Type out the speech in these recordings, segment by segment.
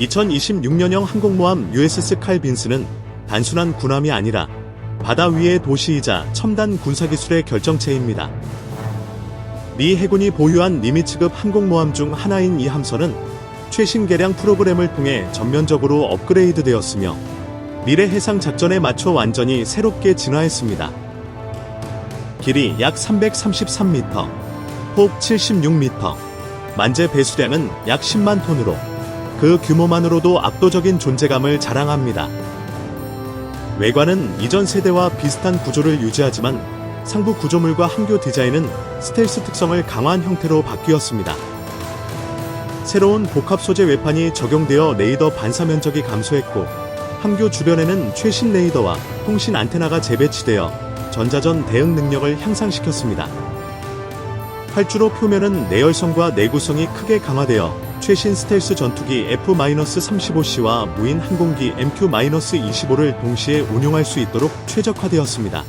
2026년형 항공모함 USS 칼 빈스는 단순한 군함이 아니라 바다 위의 도시이자 첨단 군사기술의 결정체입니다. 미 해군이 보유한 니미츠급 항공모함 중 하나인 이 함선은 최신 개량 프로그램을 통해 전면적으로 업그레이드 되었으며 미래 해상 작전에 맞춰 완전히 새롭게 진화했습니다. 길이 약 333m, 폭 76m, 만재 배수량은 약 10만 톤으로 그 규모만으로도 압도적인 존재감을 자랑합니다. 외관은 이전 세대와 비슷한 구조를 유지하지만 상부 구조물과 항교 디자인은 스텔스 특성을 강화한 형태로 바뀌었습니다. 새로운 복합 소재 외판이 적용되어 레이더 반사 면적이 감소했고 함교 주변에는 최신 레이더와 통신 안테나가 재배치되어 전자전 대응 능력을 향상시켰습니다. 활주로 표면은 내열성과 내구성이 크게 강화되어 최신 스텔스 전투기 F-35C와 무인 항공기 MQ-25를 동시에 운용할 수 있도록 최적화되었습니다.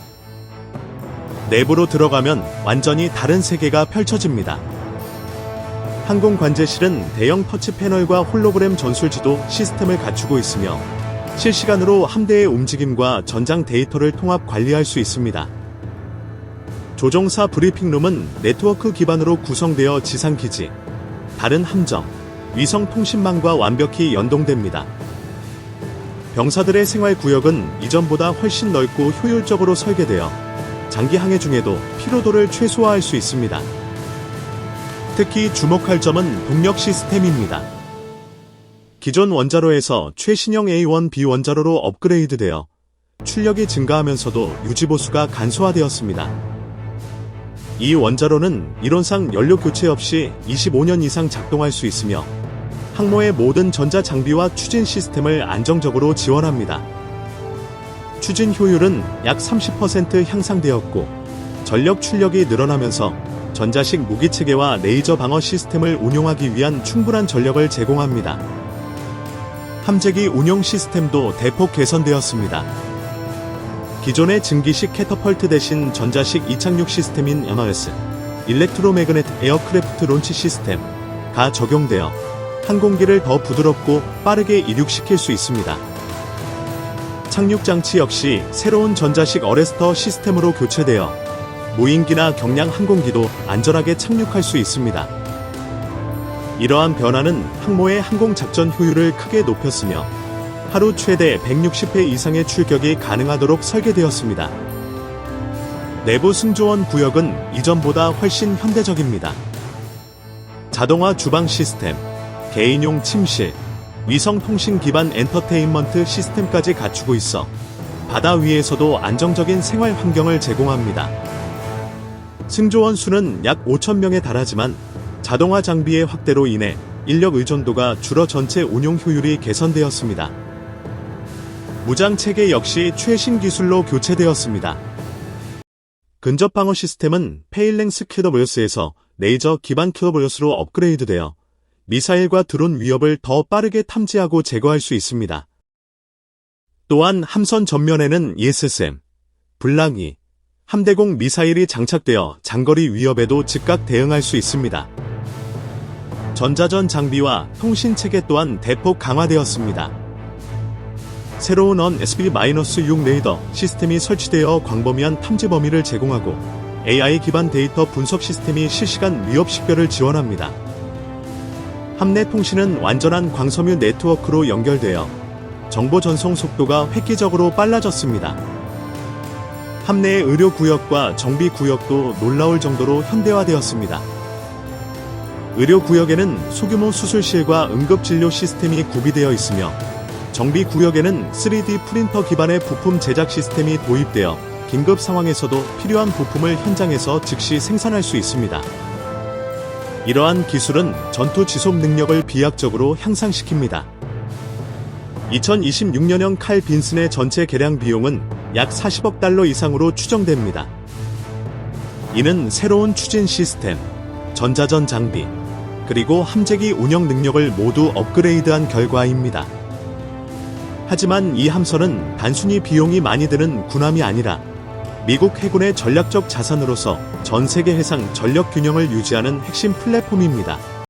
내부로 들어가면 완전히 다른 세계가 펼쳐집니다. 항공 관제실은 대형 터치 패널과 홀로그램 전술지도 시스템을 갖추고 있으며 실시간으로 함대의 움직임과 전장 데이터를 통합 관리할 수 있습니다. 조종사 브리핑룸은 네트워크 기반으로 구성되어 지상기지, 다른 함정, 위성 통신망과 완벽히 연동됩니다. 병사들의 생활 구역은 이전보다 훨씬 넓고 효율적으로 설계되어 장기 항해 중에도 피로도를 최소화할 수 있습니다. 특히 주목할 점은 동력 시스템입니다. 기존 원자로에서 최신형 A1B 원자로로 업그레이드되어 출력이 증가하면서도 유지보수가 간소화되었습니다. 이 원자로는 이론상 연료 교체 없이 25년 이상 작동할 수 있으며 항모의 모든 전자 장비와 추진 시스템을 안정적으로 지원합니다. 추진 효율은 약 30% 향상되었고 전력 출력이 늘어나면서 전자식 무기 체계와 레이저 방어 시스템을 운용하기 위한 충분한 전력을 제공합니다. 함재기 운용 시스템도 대폭 개선되었습니다. 기존의 증기식 캐터펄트 대신 전자식 이착륙 시스템인 MRS, 일렉트로매그네틱 에어크래프트 론치 시스템가 적용되어 항공기를 더 부드럽고 빠르게 이륙시킬 수 있습니다. 착륙 장치 역시 새로운 전자식 어레스터 시스템으로 교체되어 무인기나 경량 항공기도 안전하게 착륙할 수 있습니다. 이러한 변화는 항모의 항공 작전 효율을 크게 높였으며 하루 최대 160회 이상의 출격이 가능하도록 설계되었습니다. 내부 승조원 구역은 이전보다 훨씬 현대적입니다. 자동화 주방 시스템, 개인용 침실, 위성 통신 기반 엔터테인먼트 시스템까지 갖추고 있어 바다 위에서도 안정적인 생활 환경을 제공합니다. 승조원 수는 약 5천명에 달하지만 자동화 장비의 확대로 인해 인력 의존도가 줄어 전체 운용 효율이 개선되었습니다. 무장 체계 역시 최신 기술로 교체되었습니다. 근접 방어 시스템은 페일랭스 큐더블스에서 레이저 기반 큐더블스로 업그레이드되어 미사일과 드론 위협을 더 빠르게 탐지하고 제거할 수 있습니다. 또한 함선 전면에는 ESSM, 블랑이, 함대공 미사일이 장착되어 장거리 위협에도 즉각 대응할 수 있습니다. 전자전 장비와 통신 체계 또한 대폭 강화되었습니다. 새로운 언 SB-6 레이더 시스템이 설치되어 광범위한 탐지 범위를 제공하고 AI 기반 데이터 분석 시스템이 실시간 위협 식별을 지원합니다. 함내 통신은 완전한 광섬유 네트워크로 연결되어 정보 전송 속도가 획기적으로 빨라졌습니다. 함내의 의료 구역과 정비 구역도 놀라울 정도로 현대화되었습니다. 의료 구역에는 소규모 수술실과 응급진료 시스템이 구비되어 있으며 정비 구역에는 3D 프린터 기반의 부품 제작 시스템이 도입되어 긴급 상황에서도 필요한 부품을 현장에서 즉시 생산할 수 있습니다. 이러한 기술은 전투 지속 능력을 비약적으로 향상시킵니다. 2026년형 칼 빈슨의 전체 개량 비용은 약 40억 달러 이상으로 추정됩니다. 이는 새로운 추진 시스템, 전자전 장비, 그리고 함재기 운영 능력을 모두 업그레이드한 결과입니다. 하지만 이 함선은 단순히 비용이 많이 드는 군함이 아니라 미국 해군의 전략적 자산으로서 전 세계 해상 전력 균형을 유지하는 핵심 플랫폼입니다.